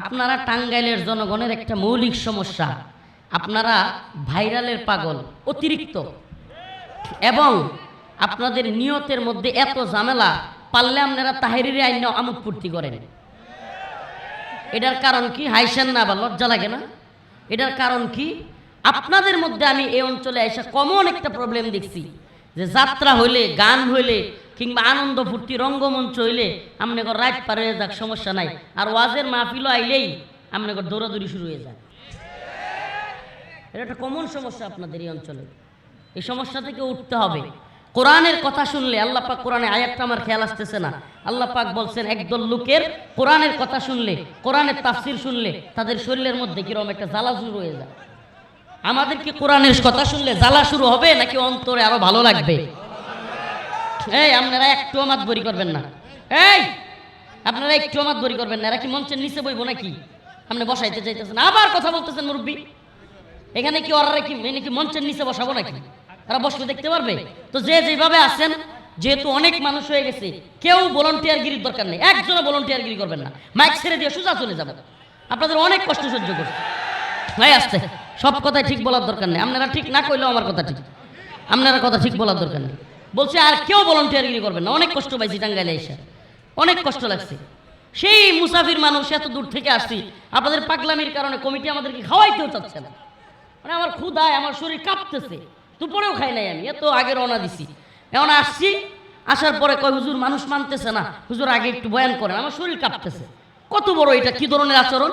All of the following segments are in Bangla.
আপনারা টাঙ্গাইলের জনগণের একটা মৌলিক সমস্যা। আপনারা ভাইরালের পাগল, অতিরিক্ত। এবং আপনাদের নিয়তের মধ্যে এত ঝামেলা, পারলে আপনারা তাহেরির আইন আমোদ ফুর্তি করেন। এটার কারণ কি? হাইসেন না বা লজ্জা লাগে না? এটার কারণ কি? আপনাদের মধ্যে আমি এই অঞ্চলে এসে কমন একটা প্রবলেম দেখছি, যে যাত্রা হইলে, গান হইলে কিংবা আনন্দ ফুর্তি রঙ্গমঞ্চ হইলে আপনাকে রাত পার হয়ে যাক, সমস্যা নাই। আর ওয়াজের মাহফিলও আইলেই আপনাকে দৌড়াদৌড়ি শুরু হয়ে যায়। এটা একটা কমন সমস্যা আপনাদের এই অঞ্চলে। এই সমস্যা থেকে উঠতে হবে। কোরআনের কথা শুনলে আল্লাহ পাক কোরআনে আয়াতটা আমার খেয়াল আসতেছে না। আল্লাহ পাক বলছেন, একদল লোকের কোরআনের কথা শুনলে, কোরআনের তাফসির শুনলে তাদের শরীরের মধ্যে কীরকম একটা জ্বালা শুরু হয়ে যায়। আমাদের কি কোরআনের কথা শুনলে জ্বালা শুরু হবে নাকি অন্তরে আরও ভালো লাগবে? এই, আপনারা একটু আমাদ বরি করবেন না। এই, আপনারা একটু আমাদ বরি করবেন না। এরা কি মঞ্চের নিচে বইবো নাকি? আপনি বসাইতে চাইতেছেন আবার কথা বলতেছেন মুরব্বী। এখানে কি ওরা কি মেনে কি মঞ্চের নিচে বসাবো নাকি? তারা বসলে দেখতে পারবে? তো যে যেভাবে আছেন, যেহেতু অনেক মানুষ হয়ে গেছে, কেউ ভলান্টিয়ার গিরির দরকার নেই। একজনও ভলান্টিয়ার গিরি করবেন না। মাইক ছেড়ে দিয়ে সোজা চলে যাবে। আপনাদের অনেক কষ্ট সহ্য করছে ভাই আসতে সব কথাই ঠিক বলার দরকার নেই। আপনারা ঠিক না কইলেও আমার কথা ঠিক। আপনারা কথা ঠিক বলার দরকার নেই। বলছে, আর কেউ ভলান্টিয়ার গিরি করবেন না। অনেক কষ্ট পাইছি টাঙ্গাইলে এসে। অনেক কষ্ট লাগছে। সেই মুসাফির মানুষ, এত দূর থেকে আসছি, আপনাদের পাগলামির কারণে কমিটি আমাদেরকে খাওয়াইতেও চাচ্ছে না। মানে আমার ক্ষুধায়, আমার শরীর কাঁপতেছে। দুপুরেও খাই নাই আমি, এত আগে রওনা দিছি। এখন আসছি, আসার পরে কয়, হুজুর, মানুষ মানতেছে না। হুজুর, আগে একটু বয়ান করেন, আমার শরীর কাঁপতেছে। কত বড় এটা, কি ধরনের আচরণ?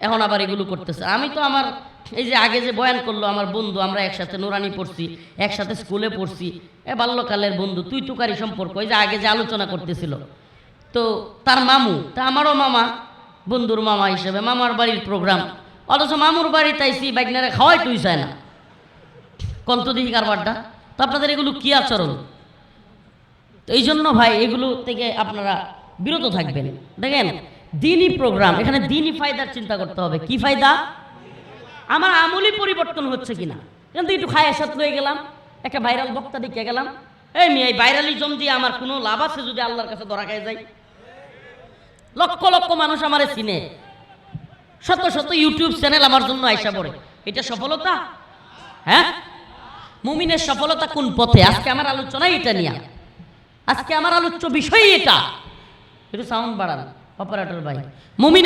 এখন আবার এগুলো করতেছে। আমি তো আমার এই যে আগে যে বয়ান করল আমার বন্ধু, আমরা একসাথে নুরানি পড়ছি, একসাথে স্কুলে পড়ছি, এ বাল্যকালের বন্ধু, তুই তুকারি সম্পর্ক, এই যে আগে যে আলোচনা করতেছিল। তো তার মামু, তা আমারও মামা, বন্ধুর মামা হিসেবে, মামার বাড়ির প্রোগ্রাম অথচ মামুর বাড়ি তাইছি বাইকনারে খাওয়াই তুই চায় না। কন্ত দিহি কারবারটা। তো আপনাদের এগুলো কি আচরণ? তো এই জন্য ভাই, এগুলো থেকে আপনারা বিরত থাকবেন। দেখেন, দিনই প্রোগ্রাম এখানে দিনই ফায়দার চিন্তা করতে হবে। কি ফায়দা? আমার আমলি পরিবর্তন হচ্ছে কিনা? কিন্তু একটু খায়ের সাথে হয়ে গেলাম, একটা ভাইরাল বক্তা দেখে গেলাম। এই মেয়ে ভাইরালিজম দিয়ে আমার কোনো লাভ আছে যদি আল্লাহর কাছে ধরা খায় যাই? লক্ষ লক্ষ মানুষ আমারে চিনে। শত শত ইউটিউব চ্যানেল আমার জন্য আইসা পড়ে। এটা সফলতা? হ্যাঁ? মুমিনের সফলতা কোন পথে? আজকে আমার আলোচনা এটা নিয়ে। আজকে আমার আলোচ্য বিষয় এটা। একটু সাউন্ড বাড়ান অপারেটর ভাই। মুমিন